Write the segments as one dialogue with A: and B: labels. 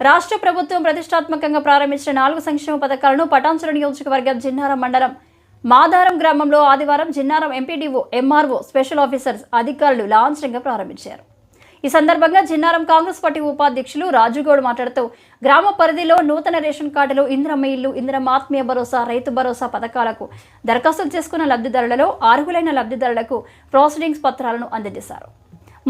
A: రాష్ట్ర ప్రభుత్వం ప్రతిష్టాత్మకంగా ప్రారంభించిన నాలుగు సంక్షేమ పథకాలను పటాంచర నియోజకవర్గం జిన్నారం మండలం మాదారం గ్రామంలో ఆదివారం Jinnaram MPDO MRO special officers అధికారులు లాంఛనంగా ప్రారంభించారు. ఈ సందర్భంగా జిన్నారం కాంగ్రెస్ పార్టీ ఉపాధ్యక్షులు రాజుగౌడ్ మాట్లాడుతూ గ్రామ పరిధిలో నూతన రేషన్ కార్డులు ఇందిరమ్మ ఇల్లు ఇందిరమ్మ ఆత్మీయ భరోసా రైతు భరోసా పథకాలకు దరఖాస్తులు చేసుకున్న లబ్ధిదారులలో అర్హులైన లబ్ధిదారులకు ప్రాసిడింగ్స్ పత్రాలను అందజేశారు.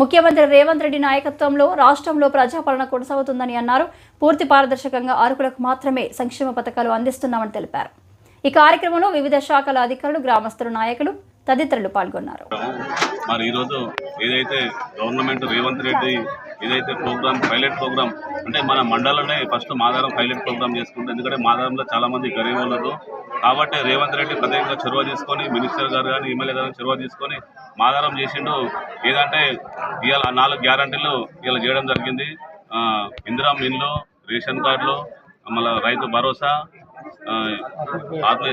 A: ముఖ్యమంత్రి రేవంత్ రెడ్డి నాయకత్వంలో రాష్ట్రంలో ప్రజాపాలన కొనసాగుతుందని అన్నారు. పూర్తి పారదర్శకంగా అర్హులకు మాత్రమే సంక్షేమ పథకాలు అందిస్తున్నామని తెలిపారు. ఈ కార్యక్రమంలో వివిధ శాఖల అధికారులు గ్రామస్తులు నాయకులు తదితరులు పాల్గొన్నారు.
B: మరి ఈరోజు ఏదైతే గవర్నమెంట్ రేవంత్ రెడ్డి ఏదైతే ప్రోగ్రామ్ పైలట్ ప్రోగ్రామ్ అంటే మన మండలంలోనే ఫస్ట్ మాదారం పైలట్ ప్రోగ్రామ్ చేసుకుంటాం ఎందుకంటే మాదారంలో చాలామంది గరీబ్ ఉన్నారు కాబట్టి రేవంత్ రెడ్డి ప్రత్యేకంగా చొరవ తీసుకొని మినిస్టర్ గారు కానీ ఎమ్మెల్యే గారు చొరవ తీసుకొని మాదారం చేసిండు. ఏదంటే ఇవాళ నాలుగు గ్యారంటీలు ఇలా చేయడం జరిగింది. ఆ, ఇందిరా మిన్లు రేషన్ కార్డులు మళ్ళీ రైతు భరోసా ఆ, ఆత్మ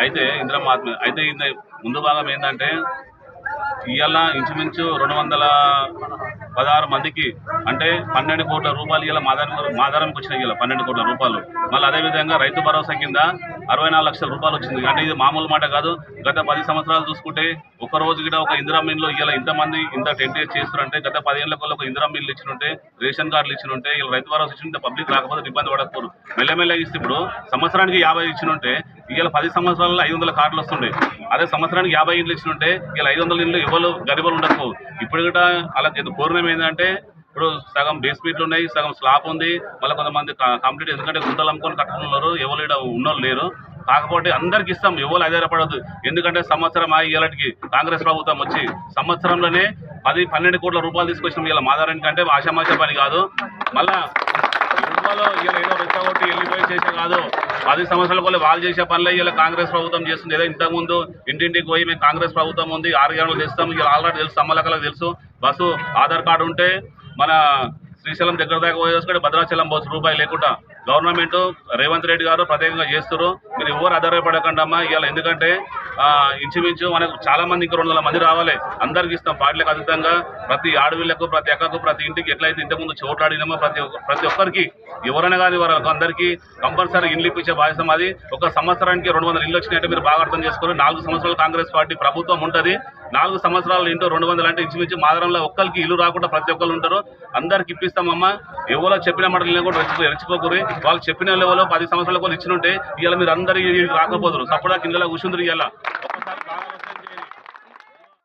B: అయితే ఇందిరమ్మ ఆత్మ అయితే ఇంత ముందు భాగం ఏంటంటే ఇవాళ ఇంచుమించు రెండు వందల పదహారు మందికి అంటే పన్నెండు కోట్ల రూపాయలు ఇలా మాదారం మాదారంకి వచ్చినాయి ఇలా పన్నెండు కోట్ల రూపాయలు. మళ్ళీ అదేవిధంగా రైతు భరోసా కింద అరవై నాలుగు లక్షల రూపాయలు వచ్చింది. అంటే ఇది మామూలు మాట కాదు. గత పది సంవత్సరాలు చూసుకుంటే ఒక రోజు కూడా ఒక ఇందిరా మిల్లు ఇలా ఇంతమంది ఇంత టెంట్ చేస్తున్నారంటే గత పదిహేనుల కొల్ల ఒక ఇందిరా మిల్లు ఇచ్చినుంటే రేషన్ కార్డులు ఇచ్చినుంటే ఇలా రైతు భరోసా ఇచ్చింటే పబ్లిక్ రాకపోతే ఇబ్బంది పడకపోరు. మెల్లమెల్ల ఇస్తే ఇప్పుడు సంవత్సరానికి యాభై ఇచ్చినుంటే ఇలా పది సంవత్సరాల్లో ఐదు వందల కార్డులు వస్తుండే. అదే సంవత్సరానికి యాభై ఇండ్లు ఇచ్చినుంటే ఇలా ఐదు వందల ఇండ్లు ఇవ్వలు గరిబలు ఉండకపో ఇప్పుడు కూడా అలా పూర్ణం ఏంటంటే ఇప్పుడు సగం బేస్ ఉన్నాయి సగం స్లాబ్ ఉంది. మళ్ళీ కొంతమంది కంప్లీట్ ఎందుకంటే గుంతలు అమ్ముకొని కట్టుకున్నారు ఎవరు ఇక్కడ ఉన్నోళ్ళు లేరు. కాకపోతే అందరికి ఇస్తాం ఎవరు ఆధారపడదు ఎందుకంటే సంవత్సరం ఆ ఇలాంటికి కాంగ్రెస్ ప్రభుత్వం వచ్చి సంవత్సరంలోనే పది పన్నెండు కోట్ల రూపాయలు తీసుకొచ్చిన ఇలా మాదారానికి అంటే ఆశామాష పని కాదు. మళ్ళా ఇలా ఏదో రెచ్చగొట్టి వెళ్ళిపోయి చేసే కాదు. పది సంవత్సరాల కొల్ల వాళ్ళు చేసే పనులే ఇలా కాంగ్రెస్ ప్రభుత్వం చేస్తుంది. ఏదో ఇంతకుముందు ఇంటింటికి పోయి మేము కాంగ్రెస్ ప్రభుత్వం ఉంది ఆరు గంటలు తెస్తాం. ఇలా ఆల్రెడీ తెలుసు అమ్మలకలకు తెలుసు. బస్సు ఆధార్ కార్డు ఉంటే మన శ్రీశైలం దగ్గర దాకా పోయేసుకుంటే భద్రాచలం బస్సు రూపాయి లేకుండా. గవర్నమెంట్ రేవంత్ రెడ్డి గారు ప్రత్యేకంగా చేస్తారు మీరు ఎవరు ఆధారపడకండి అమ్మా ఇవాళ ఎందుకంటే ఆ, ఇంచుమించు మనకు చాలా మంది ఇంకా రెండు వందల మంది రావాలి. అందరికి ఇస్తాం. పార్టీలకు అతీతంగా. ప్రతి ఆడవిళ్ళకు ప్రతి అక్కకు ప్రతి ఇంటికి ఎట్లయితే ఇంతకుముందు చోట్లాడినామో ప్రతి ఒక్క- ప్రతి ఒక్కరికి ఎవరైనా కానీ వారికి అందరికీ కంపల్సరీ ఇండ్లు ఇప్పించే బాధ్యత మాది. ఒక సంవత్సరానికి రెండు వందల ఇల్లు వచ్చినాయంటే మీరు బాగా అర్థం చేసుకొని నాలుగు సంవత్సరాలు కాంగ్రెస్ పార్టీ ప్రభుత్వం ఉంటుంది. నాలుగు సంవత్సరాలు ఇంటూ రెండు వందలు అంటే ఇంచుమించు మాదరంలో ఒక్కరికి ఇల్లు రాకుండా ప్రతి ఒక్కరు ఉంటారు. అందరికి ఇప్పిస్తామమ్మా. ఎవరో చెప్పిన మాటలు కూడా రెచ్చిపో రెచ్చిపోకూరి. వాళ్ళు చెప్పిన లెవెల్లో పది సంవత్సరాల కూడా ఇచ్చినుంటే ఇవాళ మీరు అందరు రాకపోదురు. సపోడా కింద కూర్చుందరు ఇవాళ